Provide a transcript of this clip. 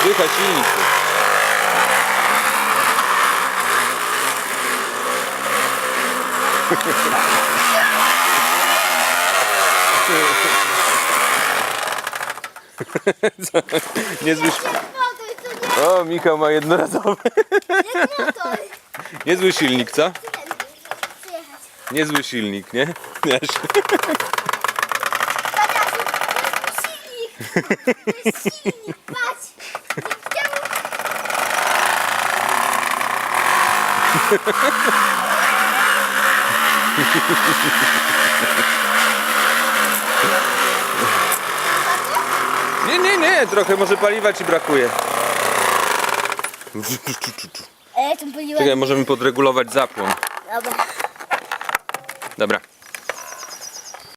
Zdycha silniku. Co? Niezły ś- O, Michał ma jednorazowy. Niezły silnik, co? Niezły silnik, nie? Wiesz? Tadasiu, to jest silnik. To jest silnik, patrz. Nie, nie, nie, trochę może paliwa ci brakuje. Czekaj, możemy podregulować zapłon. Dobra. Det er bra.